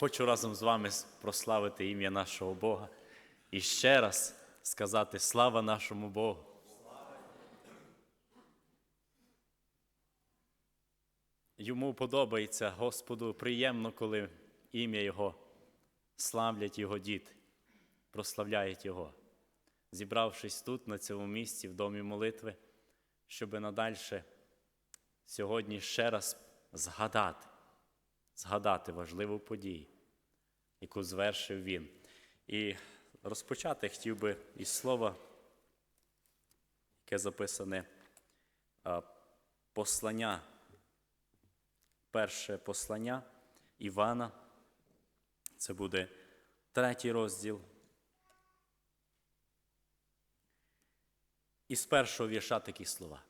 Хочу разом з вами прославити ім'я нашого Бога і ще раз сказати слава нашому Богу. Йому подобається Господу приємно, коли ім'я Його славлять Його діти, прославляють Його, зібравшись тут, на цьому місці, в домі молитви, щоб надальше сьогодні ще раз згадати, згадати важливу подію, яку звершив він. І розпочати хотів би із слова, яке записане послання, перше послання Івана. Це буде третій розділ. І з першого вірша такі слова.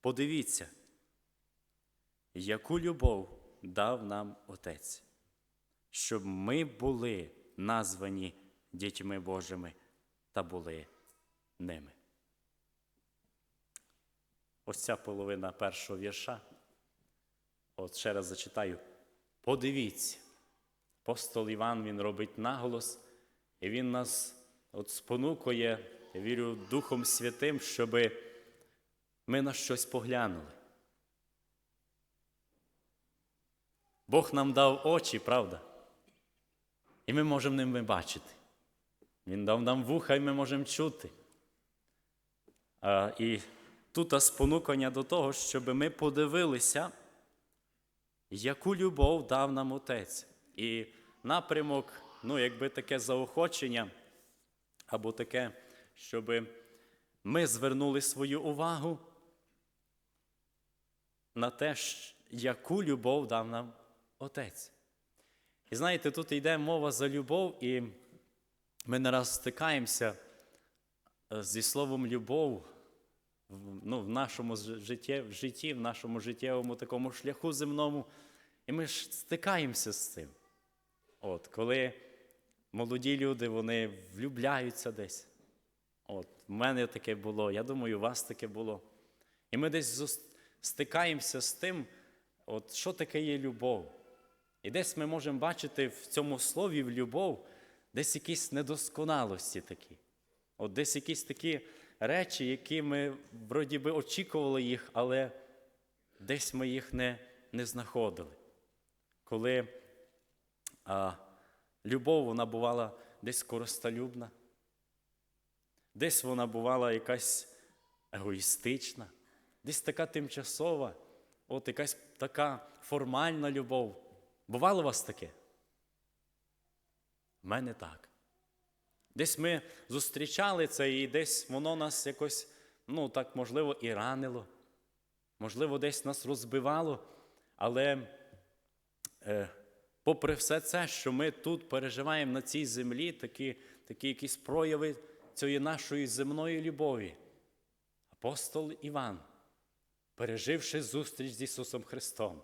Подивіться, яку любов дав нам Отець, щоб ми були названі дітьми Божими та були ними. Ось ця половина першого вірша. От ще раз зачитаю. Подивіться, апостол Іван він робить наголос, і він нас от спонукує, вірю, Духом Святим, щоби ми на щось поглянули. Бог нам дав очі, правда? І ми можемо ними бачити. Він дав нам вуха, і ми можемо чути. А, і тут спонукання до того, щоб ми подивилися, яку любов дав нам Отець. І напрямок, ну, якби таке заохочення, або таке, щоб ми звернули свою увагу на те, яку любов дав нам Отець. І знаєте, тут йде мова за любов, і ми не раз стикаємося е, зі словом любов ну, в нашому житті, в житті, в нашому життєвому такому шляху земному. І ми ж стикаємося з цим. От, коли молоді люди вони влюбляються десь. От, в мене таке було, я думаю, у вас таке було. І ми десь стикаємося з тим, от, що таке є любов. І десь ми можемо бачити в цьому слові в любов десь якісь недосконалості такі. От десь якісь такі речі, які ми вроді би очікували їх, але десь ми їх не, не знаходили. Коли а, любов вона бувала десь користолюбна, десь вона бувала якась егоїстична, десь така тимчасова, от якась така формальна любов. Бувало у вас таке? У мене так. Десь ми зустрічали це, і десь воно нас якось, ну так, можливо, і ранило, можливо, десь нас розбивало, але е, попри все це, що ми тут переживаємо на цій землі, такі, такі якісь прояви цієї нашої земної любові. Апостол Іван, переживши зустріч з Ісусом Христом.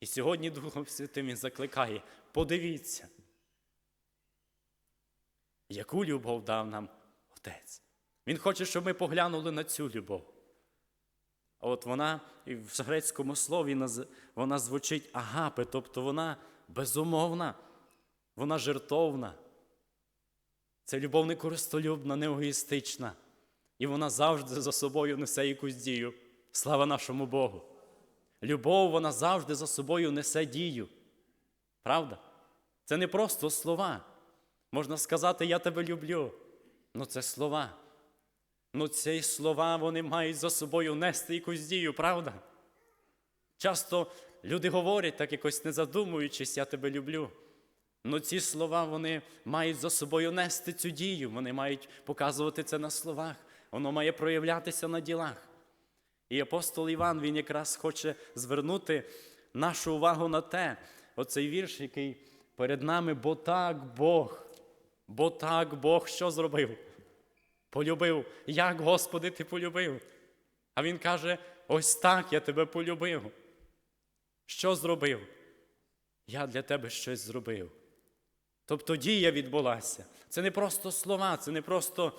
І сьогодні Духом Святим Він закликає: подивіться, яку любов дав нам Отець. Він хоче, щоб ми поглянули на цю любов. А от вона в грецькому слові вона звучить агапе, тобто вона безумовна, вона жертовна. Це любов не користолюбна, не егоїстична. І вона завжди за собою несе якусь дію. Слава нашому Богу. Любов, вона завжди за собою несе дію. Правда? Це не просто слова. Можна сказати, я тебе люблю. Ну це слова. Ну ці слова вони мають за собою нести якусь дію, правда? Часто люди говорять, так якось не задумуючись, я тебе люблю. Ну ці слова вони мають за собою нести цю дію, вони мають показувати це на словах, воно має проявлятися на ділах. І апостол Іван він якраз хоче звернути нашу увагу на те, оцей вірш, який перед нами, бо так Бог, бо так Бог що зробив? Полюбив. Як, Господи, ти полюбив? А він каже: ось так я тебе полюбив. Що зробив? Я для тебе щось зробив. Тобто дія відбулася. Це не просто слова, це не просто,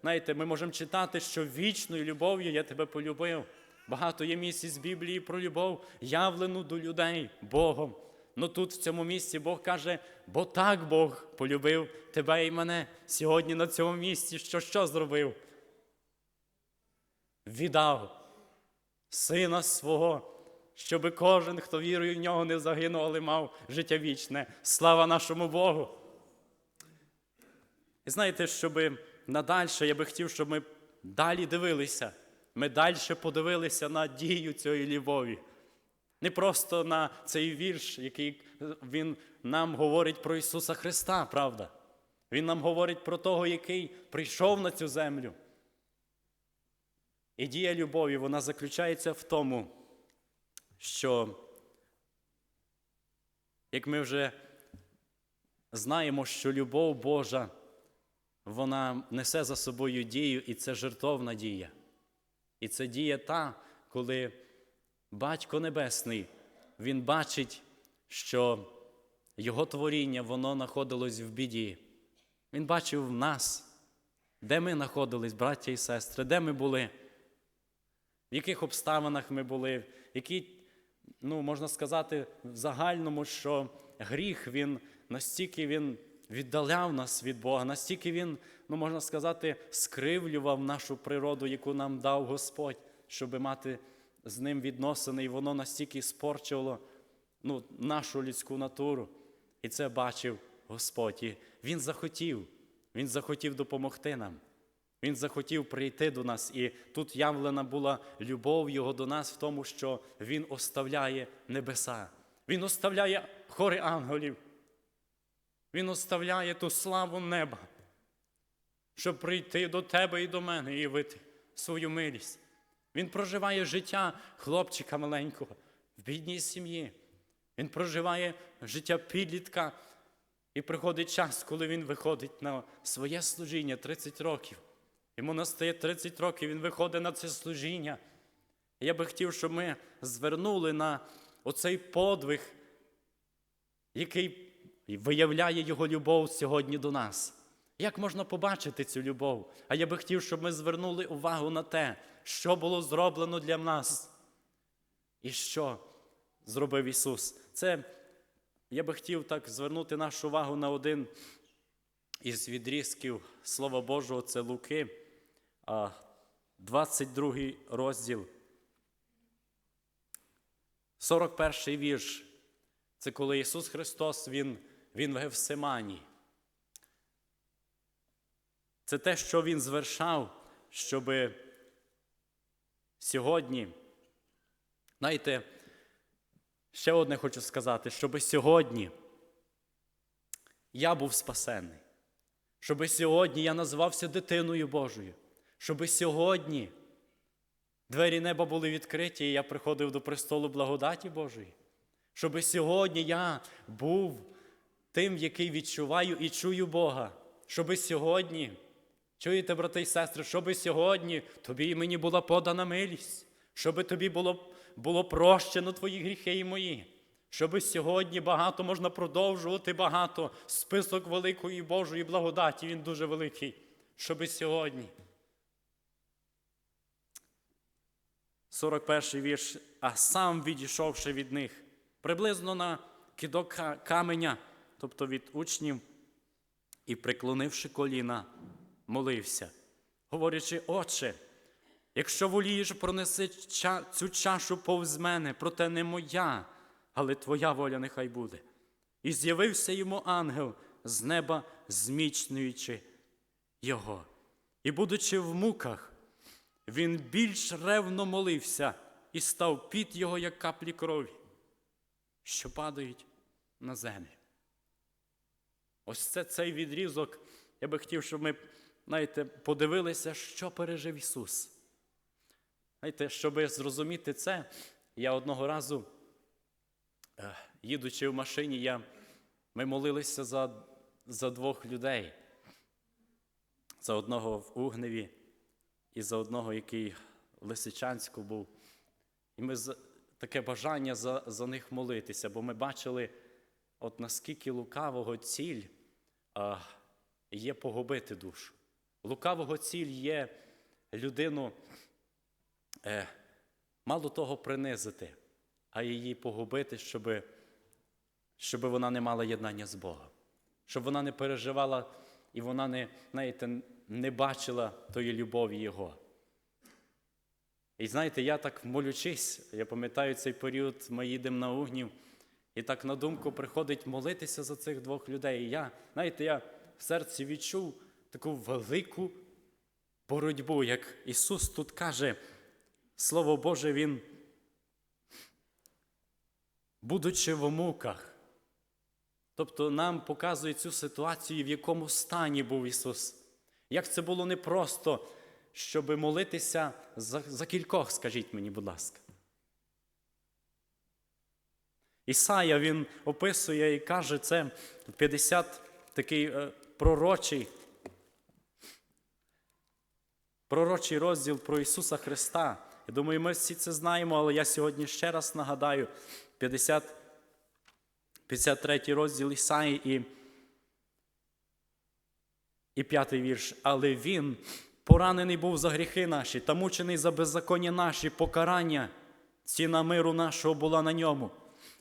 знаєте, ми можемо читати, що вічною любов'ю я тебе полюбив. Багато є місць з Біблії про любов, явлену до людей Богом. Ну тут, в цьому місці, Бог каже, бо так Бог полюбив тебе і мене сьогодні на цьому місці, що що зробив? Віддав сина свого, щоби кожен, хто вірує в нього, не загинув, але мав життя вічне. Слава нашому Богу! І знаєте, щоб надальше, я би хотів, щоб ми далі дивилися. Ми далі подивилися на дію цієї любові. Не просто на цей вірш, який він нам говорить про Ісуса Христа, правда? Він нам говорить про того, який прийшов на цю землю. І дія любові, вона заключається в тому, що, як ми вже знаємо, що любов Божа, вона несе за собою дію, і це жертовна дія. І це дія та, коли Батько Небесний, Він бачить, що Його творіння, воно знаходилось в біді. Він бачив в нас, де ми знаходились, браття і сестри, де ми були, в яких обставинах ми були, які, ну, можна сказати, в загальному, що гріх він настільки він віддаляв нас від Бога, настільки він, ну, можна сказати, скривлював нашу природу, яку нам дав Господь, щоб мати з ним відносини, і воно настільки спорчило ну, нашу людську натуру. І це бачив Господь. І Він захотів, Він захотів допомогти нам. Він захотів прийти до нас, і тут явлена була любов Його до нас в тому, що Він оставляє небеса, Він оставляє хори ангелів, Він оставляє ту славу неба, щоб прийти до тебе і до мене і явити свою милість. Він проживає життя хлопчика маленького в бідній сім'ї. Він проживає життя підлітка, і приходить час, коли він виходить на своє служіння 30 років. Йому настає 30 років, він виходить на це служіння. Я би хотів, щоб ми звернули на оцей подвиг, який виявляє його любов сьогодні до нас. Як можна побачити цю любов? А я би хотів, щоб ми звернули увагу на те, що було зроблено для нас. І що зробив Ісус? Це я би хотів так звернути нашу увагу на один із відрізків Слова Божого, це Луки, 22 розділ. 41 вірш. Це коли Ісус Христос, Він, він в Гевсимані. Це те, що Він звершав, щоб сьогодні, знаєте, ще одне хочу сказати, щоб сьогодні я був спасенний, щоб сьогодні я називався дитиною Божою, щоб сьогодні двері неба були відкриті, і я приходив до престолу благодаті Божої, щоб сьогодні я був тим, який відчуваю і чую Бога, щоб сьогодні. Чуєте, брати і сестри, щоби сьогодні тобі і мені була подана милість, щоби тобі було було прощено твої гріхи і мої, щоби сьогодні багато можна продовжувати багато список великої Божої благодаті, він дуже великий, щоби сьогодні. 41 вірш, а сам відійшовши від них, приблизно на кидок каменя, тобто від учнів, і приклонивши коліна молився, говорячи, Отче, якщо волієш, пронеси цю чашу повз мене, проте не моя, але Твоя воля нехай буде. І з'явився йому ангел з неба, змічнуючи його. І, будучи в муках, він більш ревно молився і став під його, як каплі крові, що падають на землю. Ось це цей відрізок. Я би хотів, щоб ми знаєте, подивилися, що пережив Ісус. Знаєте, щоб зрозуміти це, я одного разу, їдучи в машині, я, ми молилися за за двох людей. За одного в Угневі і за одного, який в Лисичанську був. І ми таке бажання за, за них молитися, бо ми бачили, от наскільки лукавого ціль є погубити душу. Лукавого ціль є людину е, мало того принизити, а її погубити, щоб щоб вона не мала єднання з Богом, щоб вона не переживала і вона не, знаєте, не бачила тої любові Його. І знаєте, я так молючись, я пам'ятаю цей період, ми їдемо на Угнів, і так на думку приходить молитися за цих двох людей. І я, знаєте, я в серці відчув таку велику боротьбу, як Ісус тут каже, Слово Боже, Він, будучи в муках, тобто нам показує цю ситуацію, в якому стані був Ісус. Як це було непросто, щоб молитися за, за кількох, скажіть мені, будь ласка. Ісая він описує і каже, це 50 такий е, пророчий, пророчий розділ про Ісуса Христа. Я думаю, ми всі це знаємо, але я сьогодні ще раз нагадаю 50, 53 розділ Ісаї і, і п'ятий вірш. Але Він поранений був за гріхи наші та мучений за беззаконня наші, покарання, ціна миру нашого була на ньому,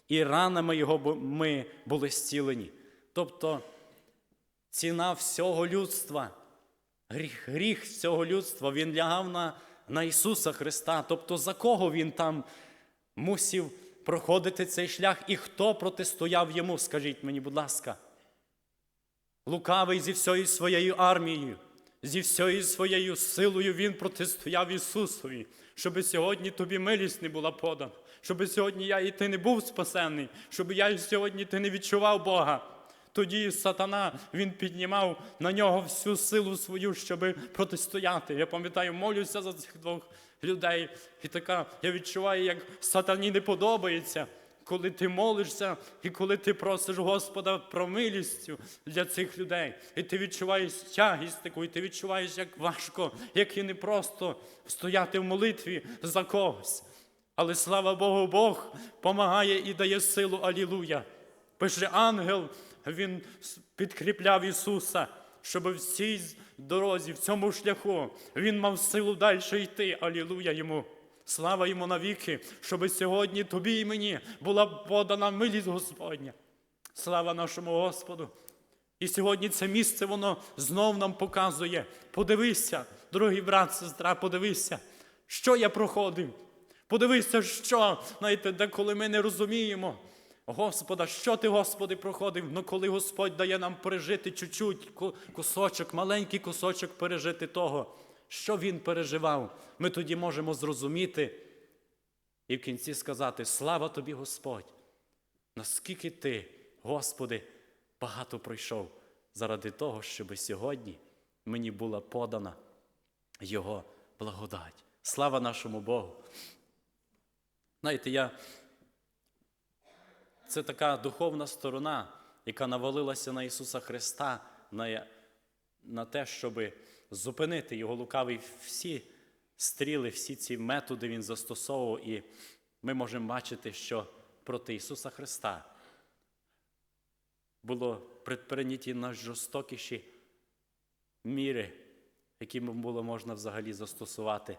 і ранами Його ми були зцілені. Тобто ціна всього людства, гріх, гріх всього людства, він лягав на, на Ісуса Христа. Тобто за кого Він там мусів проходити цей шлях і хто протистояв йому, скажіть мені, будь ласка. Лукавий зі всією своєю армією, зі всією своєю силою він протистояв Ісусові, щоб сьогодні тобі милість не була подана, щоб сьогодні я і ти не був спасений, щоб я сьогодні ти не відчував Бога. Тоді сатана він піднімав на нього всю силу свою, щоб протистояти. Я пам'ятаю, молюся за цих двох людей, і така я відчуваю, як сатані не подобається, коли ти молишся і коли ти просиш Господа про милістю для цих людей. І ти відчуваєш тягість таку, і ти відчуваєш, як важко, як і непросто стояти в молитві за когось. Але слава Богу, Бог помагає і дає силу. Алілуя. Пише ангел, він підкріпляв Ісуса, щоб в цій дорозі, в цьому шляху він мав силу далі йти. Алілуя йому. Слава йому навіки, щоб сьогодні тобі і мені була подана милість Господня. Слава нашому Господу. І сьогодні це місце воно знов нам показує. Подивися, дорогий брат, сестра, подивися, що я проходив. Подивися, що, знаєте, деколи ми не розуміємо. Господа, що ти, Господи, проходив? Ну коли Господь дає нам пережити чуть-чуть кусочок, маленький кусочок пережити того, що Він переживав, ми тоді можемо зрозуміти і в кінці сказати: Слава тобі, Господь! Наскільки ти, Господи, багато пройшов заради того, щоб сьогодні мені була подана Його благодать. Слава нашому Богу! Знаєте, я це така духовна сторона, яка навалилася на Ісуса Христа, на, на те, щоб зупинити його лукавий всі стріли, всі ці методи він застосовував. І ми можемо бачити, що проти Ісуса Христа було предприйняті найжорстокіші міри, які було можна взагалі застосувати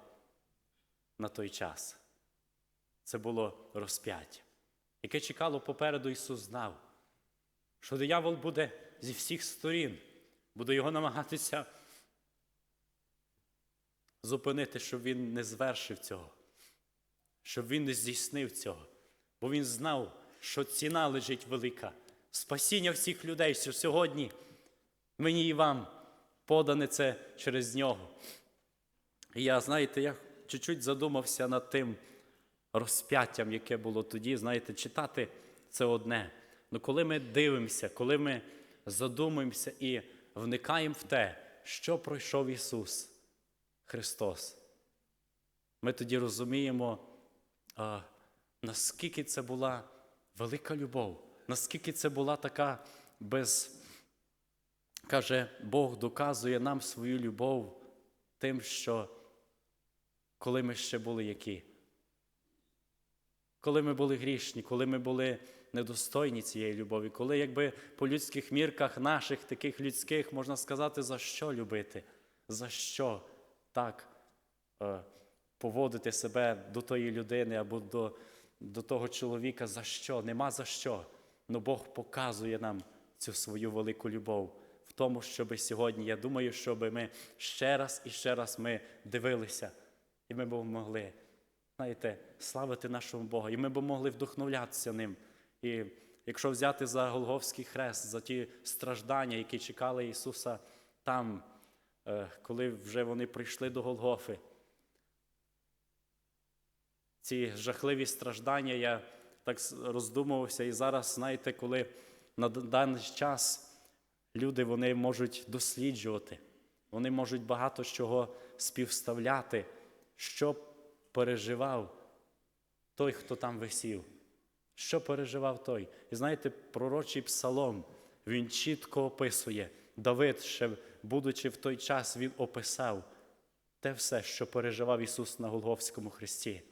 на той час. Це було розп'яття, яке чекало попереду Ісус знав, що диявол буде зі всіх сторін, буде його намагатися зупинити, щоб він не звершив цього, щоб він не здійснив цього. Бо він знав, що ціна лежить велика. Спасіння всіх людей, що сьогодні мені і вам подане це через нього. І я, знаєте, я чуть-чуть задумався над тим розп'яттям, яке було тоді. Знаєте, читати це одне. Ну коли ми дивимося, коли ми задумуємося і вникаємо в те, що пройшов Ісус Христос, ми тоді розуміємо, а, наскільки це була велика любов, наскільки це була така без. Каже, Бог доказує нам свою любов тим, що коли ми ще були які? Коли ми були грішні, коли ми були недостойні цієї любові, коли якби по людських мірках наших, таких людських, можна сказати, за що любити, за що так е, поводити себе до тої людини або до, до того чоловіка, за що? Нема за що. але Бог показує нам цю свою велику любов в тому, щоб сьогодні, я думаю, щоб ми ще раз і ще раз ми дивилися, і ми б могли, знаєте, славити нашого Бога, і ми б могли вдохновлятися ним. І якщо взяти за Голговський хрест, за ті страждання, які чекали Ісуса там, е, коли вже вони прийшли до Голгофи, ці жахливі страждання, я так роздумувався, і зараз, знаєте, коли на даний час люди вони можуть досліджувати, вони можуть багато чого співставляти, що переживав той, хто там висів. Що переживав той? І знаєте, пророчий псалом, він чітко описує. Давид, ще будучи в той час, він описав те все, що переживав Ісус на Голговському хресті.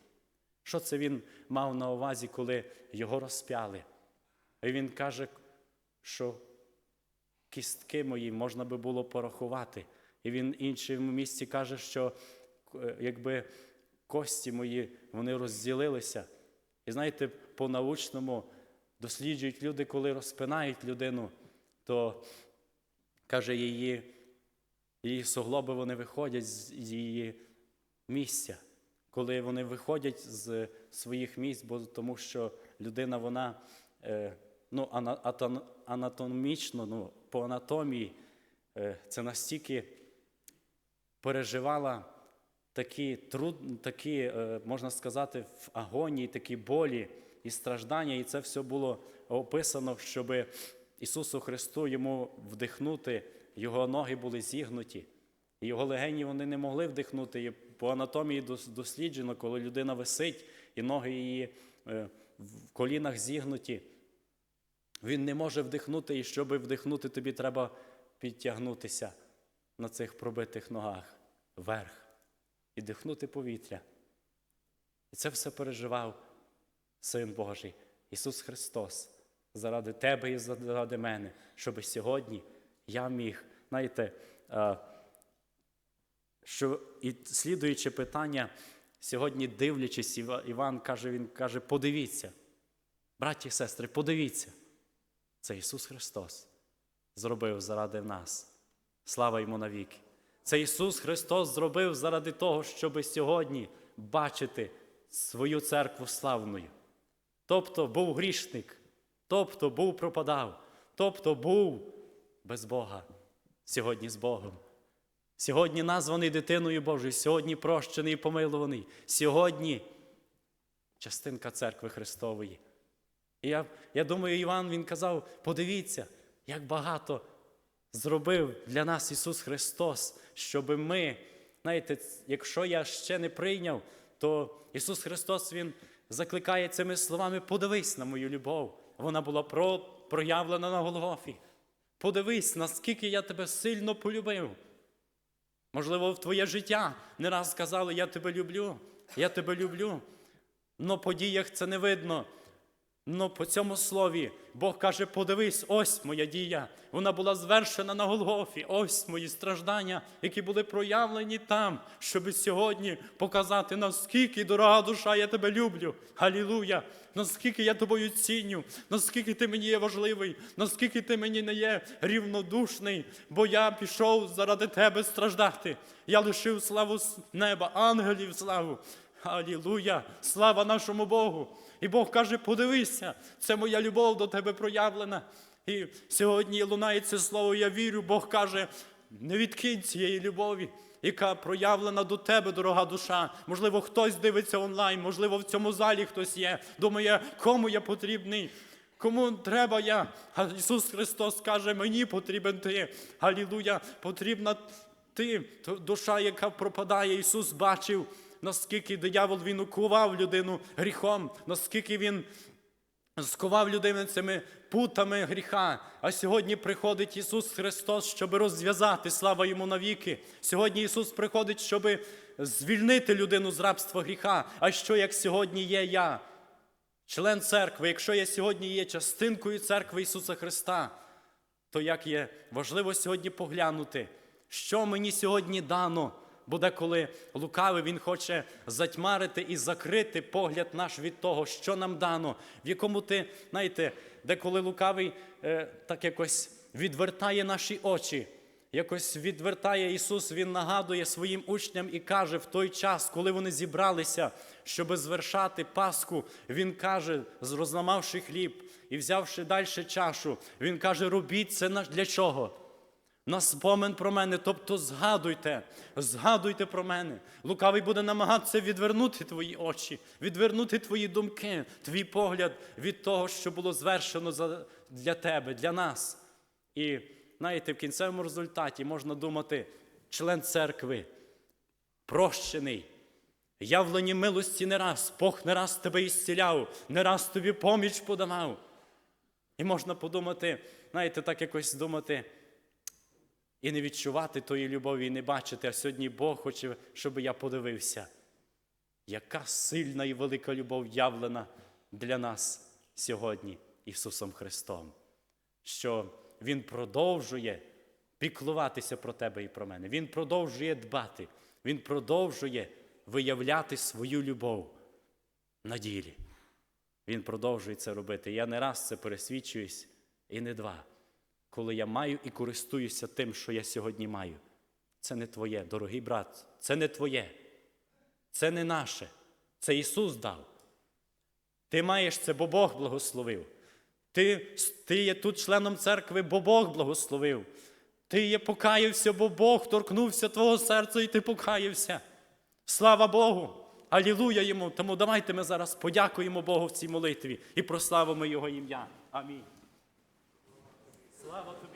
Що це він мав на увазі, коли його розп'яли? І він каже, що кістки мої можна би було порахувати. І він в іншому місці каже, що е, якби кості мої вони розділилися. І знаєте, по-научному досліджують люди, коли розпинають людину, то каже, її, її суглоби вони виходять з її місця. Коли вони виходять з своїх місць, бо тому що людина, вона е, ну, анатомічно, ну, по анатомії, е, це настільки переживала такі, труд, такі е, можна сказати, в агонії, такі болі і страждання, і це все було описано, щоб Ісусу Христу йому вдихнути, його ноги були зігнуті. І його легені вони не могли вдихнути. І по анатомії досліджено, коли людина висить, і ноги її е, в колінах зігнуті, він не може вдихнути, і щоб вдихнути, тобі треба підтягнутися на цих пробитих ногах вверх і дихнути повітря. І це все переживав Син Божий, Ісус Христос, заради тебе і заради мене, щоб сьогодні я міг, знаєте, що і слідуюче питання, сьогодні дивлячись, Іван каже, він каже, подивіться, браті і сестри, подивіться, це Ісус Христос зробив заради нас. Слава йому навіки. Це Ісус Христос зробив заради того, щоб сьогодні бачити свою церкву славною. Тобто був грішник, тобто був пропадав, тобто був без Бога, сьогодні з Богом. Сьогодні названий дитиною Божою, сьогодні прощений і помилуваний. Сьогодні частинка церкви Христової. І я, я думаю, Іван він казав: подивіться, як багато зробив для нас Ісус Христос, щоб ми, знаєте, якщо я ще не прийняв, то Ісус Христос Він закликає цими словами: подивись на мою любов. Вона була про, проявлена на Голгофі. Подивись, наскільки я тебе сильно полюбив. Можливо, в твоє життя не раз сказали, я тебе люблю, я тебе люблю. Но по діях це не видно. Но по цьому слові Бог каже: подивись, ось моя дія. Вона була звершена на Голгофі. Ось мої страждання, які були проявлені там, щоб сьогодні показати, наскільки дорога душа, я тебе люблю. Халілуя! Наскільки я тобою ціню, наскільки ти мені є важливий, наскільки ти мені не є рівнодушний, бо я пішов заради тебе страждати. Я лишив славу неба, ангелів славу. Алілуя! Слава нашому Богу! І Бог каже: подивися, це моя любов до тебе проявлена. І сьогодні лунає це слово, я вірю, Бог каже: не відкинь цієї любові, яка проявлена до тебе, дорога душа. Можливо, хтось дивиться онлайн, можливо, в цьому залі хтось є. Думає, кому я потрібний. Кому треба я? А Ісус Христос каже, мені потрібен ти. Алілуя, потрібна ти, душа, яка пропадає. Ісус бачив, наскільки диявол він укував людину гріхом, наскільки він сковав людину цими путами гріха. А сьогодні приходить Ісус Христос, щоб розв'язати, слава йому навіки. Сьогодні Ісус приходить, щоб звільнити людину з рабства гріха. А що як сьогодні є я? член церкви, якщо я сьогодні є частинкою церкви Ісуса Христа, то як є важливо сьогодні поглянути, що мені сьогодні дано Бо деколи лукавий він хоче затьмарити і закрити погляд наш від того, що нам дано, в якому ти, знаєте, деколи лукавий е, так якось відвертає наші очі. Якось відвертає Ісус, Він нагадує своїм учням і каже в той час, коли вони зібралися, щоб звершати Пасху, Він каже, розламавши хліб і взявши далі чашу, Він каже: робіть це для чого? На спомин про мене, тобто згадуйте, згадуйте про мене. Лукавий буде намагатися відвернути твої очі, відвернути твої думки, твій погляд від того, що було звершено для тебе, для нас. І знаєте, в кінцевому результаті можна думати, член церкви, прощений, явлені милості не раз, Бог не раз тебе ісціляв, не раз тобі поміч подавав. І можна подумати, знаєте, так якось думати, і не відчувати тої любові, і не бачити, а сьогодні Бог хоче, щоб я подивився, яка сильна і велика любов явлена для нас сьогодні Ісусом Христом, що Він продовжує піклуватися про тебе і про мене. Він продовжує дбати, Він продовжує виявляти свою любов на ділі. Він продовжує це робити. Я не раз це пересвідчуюсь, і не два. Коли я маю і користуюся тим, що я сьогодні маю. Це не твоє, дорогий брат, це не твоє. Це не наше. Це Ісус дав. Ти маєш це, бо Бог благословив. Ти, ти є тут членом церкви, бо Бог благословив. Ти є покаявся, бо Бог торкнувся твого серця і ти покаявся. Слава Богу! Алілуя йому! Тому давайте ми зараз подякуємо Богу в цій молитві і прославимо Його ім'я. Амінь. Слава тобі!